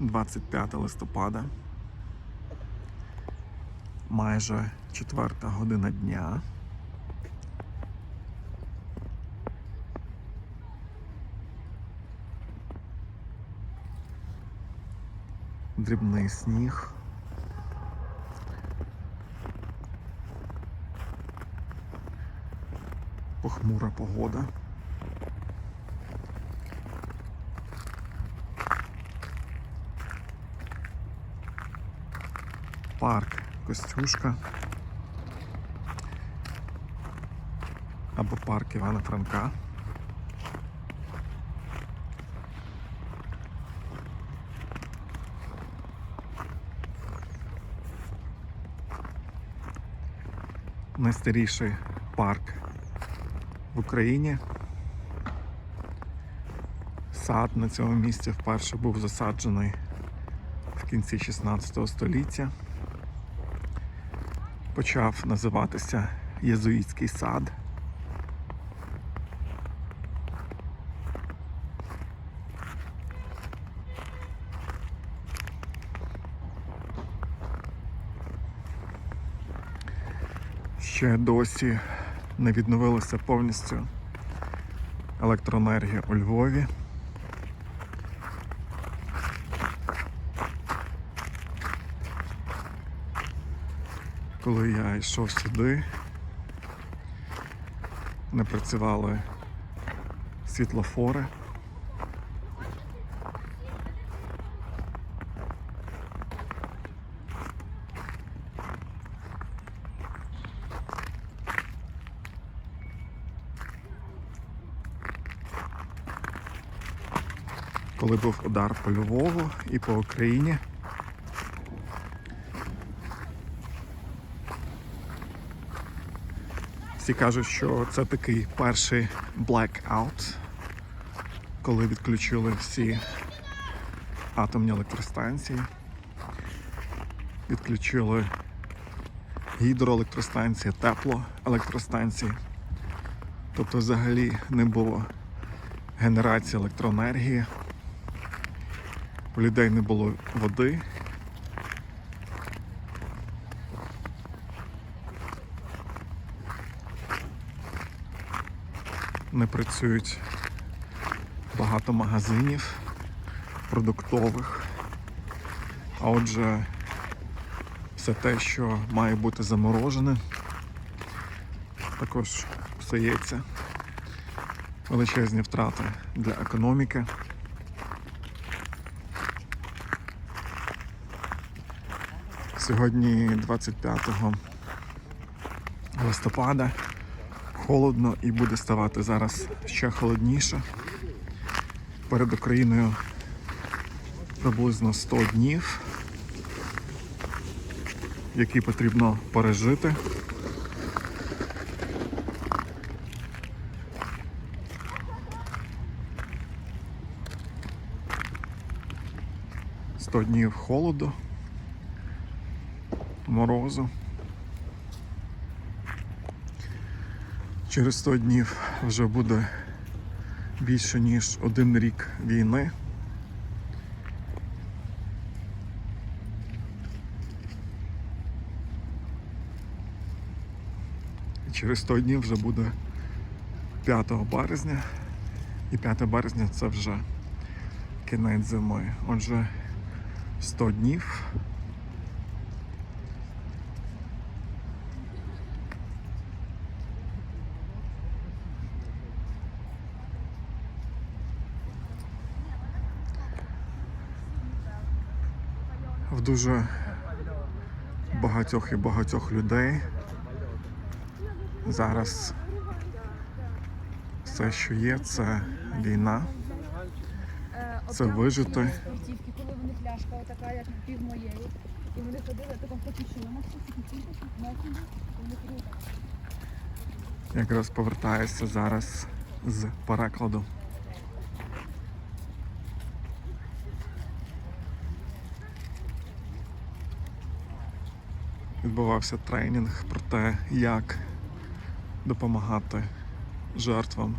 25 листопада. Майже четверта година дня. Дрібний сніг. Похмура погода. Парк Костюшка. Або парк Івана Франка. Найстаріший парк в Україні. Сад на цьому місці вперше був засаджений в кінці 16 століття. Почав називатися Єзуїтський сад. Ще досі не відновилася повністю електроенергія у Львові. Коли я йшов сюди, не працювали світлофори. Коли був удар по Львову і по Україні. Всі кажуть, що це такий перший blackout, коли відключили всі атомні електростанції, відключили гідроелектростанції, теплоелектростанції. Тобто взагалі не було генерації електроенергії, у людей не було води. Не працюють багато магазинів продуктових. А отже, все те, що має бути заморожене, також псується. Величезні втрати для економіки. Сьогодні 25 листопада холодно і буде ставати зараз ще холодніше. Перед Україною приблизно 100 днів, які потрібно пережити. Сто днів холоду, морозу. Через 100 днів вже буде більше ніж один рік війни. І через 100 днів вже буде 5 березня. І 5 березня це вже кінець зими. Отже, 100 днів. В дуже багатьох і багатьох людей. Зараз все, що є, це війна. Це вижити. Коли в них ляшка отака, як пів моєї. І вони ходили, ходили так. Якраз повертаюся зараз з перекладу. Відбувався тренінг про те, як допомагати жертвам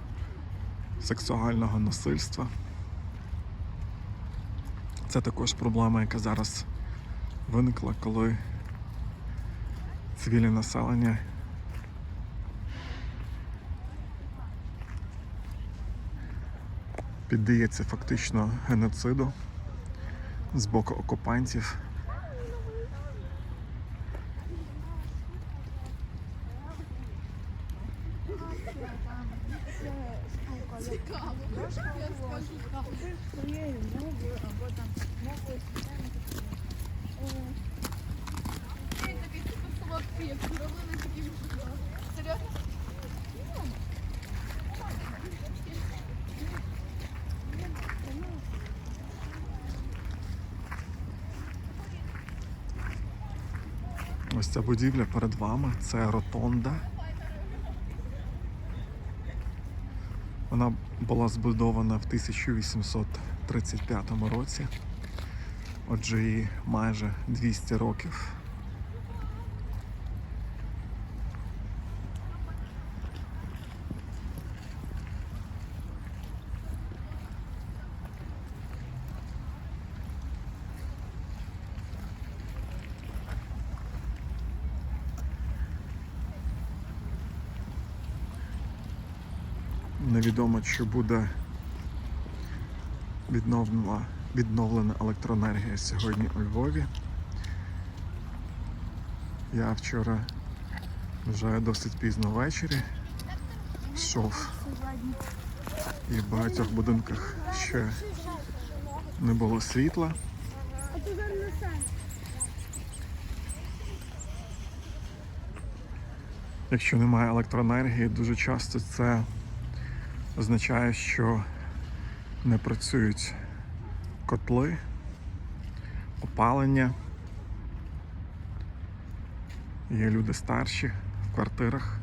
сексуального насильства. Це також проблема, яка зараз виникла, коли цивільне населення піддається фактично геноциду з боку окупантів. Серйозно? Ось ця будівля перед вами це ротонда. Вона була збудована в 1835 році. Отже, їй майже 200 років. Невідомо, чи буде відновлена, відновлена електроенергія сьогодні у Львові. Я вчора вже досить пізно ввечері йшов і в багатьох будинках ще не було світла. Якщо немає електроенергії, дуже часто це означає, що не працюють котли, опалення. Є люди старші в квартирах.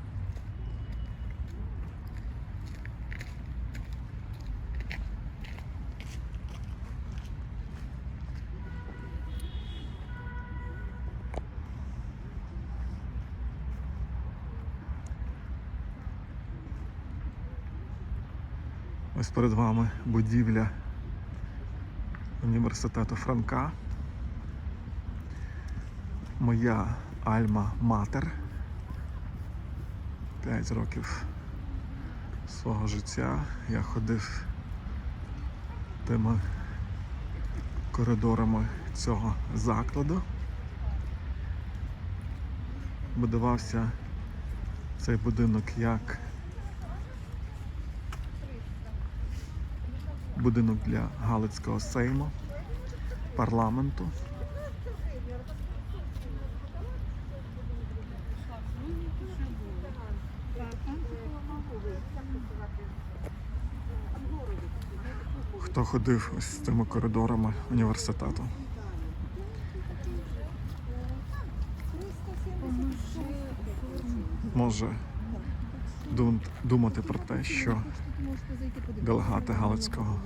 Ось перед вами будівля університету Франка. Моя Альма Матер. П'ять років свого життя я ходив тими коридорами цього закладу. Будувався цей будинок як будинок для Галицького сейму, парламенту. Хто ходив ось цими коридорами університету? Може думати про те, що делегати Галицького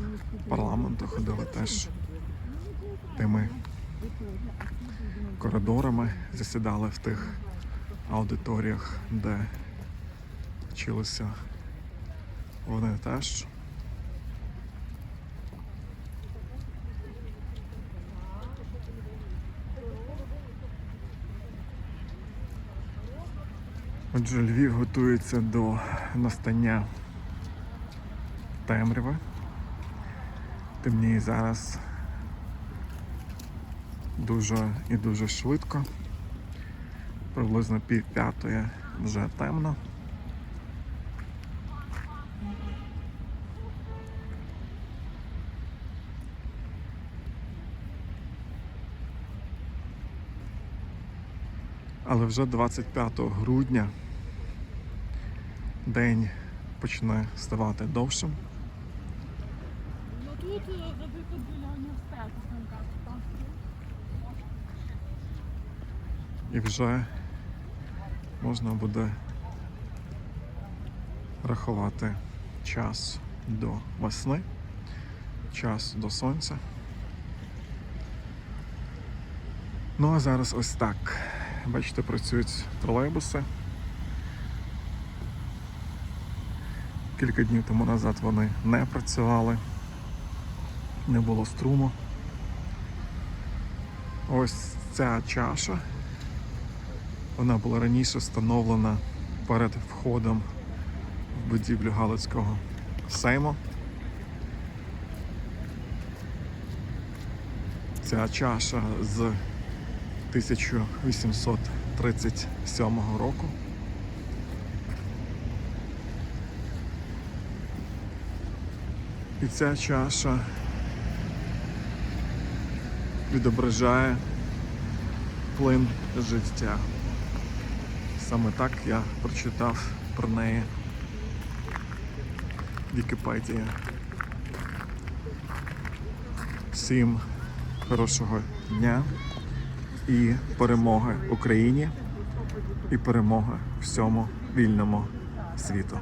парламенту ходили теж тими коридорами, засідали в тих аудиторіях, де вчилися вони теж. Отже, Львів готується до настання темряви. Темніє зараз дуже і дуже швидко. Приблизно пів п'ятої вже темно. Але вже 25 грудня день почне ставати довшим. Тут, біля університету там. І вже можна буде рахувати час до весни, час до сонця. Ну а зараз ось так. Бачите, працюють тролейбуси. Кілька днів тому назад вони не працювали, не було струму. Ось ця чаша. Вона була раніше встановлена перед входом в будівлю Галицького Сейму. Ця чаша з 1837 року. І ця чаша відображає плин життя. Саме так я прочитав про неї в Вікіпедії. Всім хорошого дня і перемоги Україні і перемоги всьому вільному світу.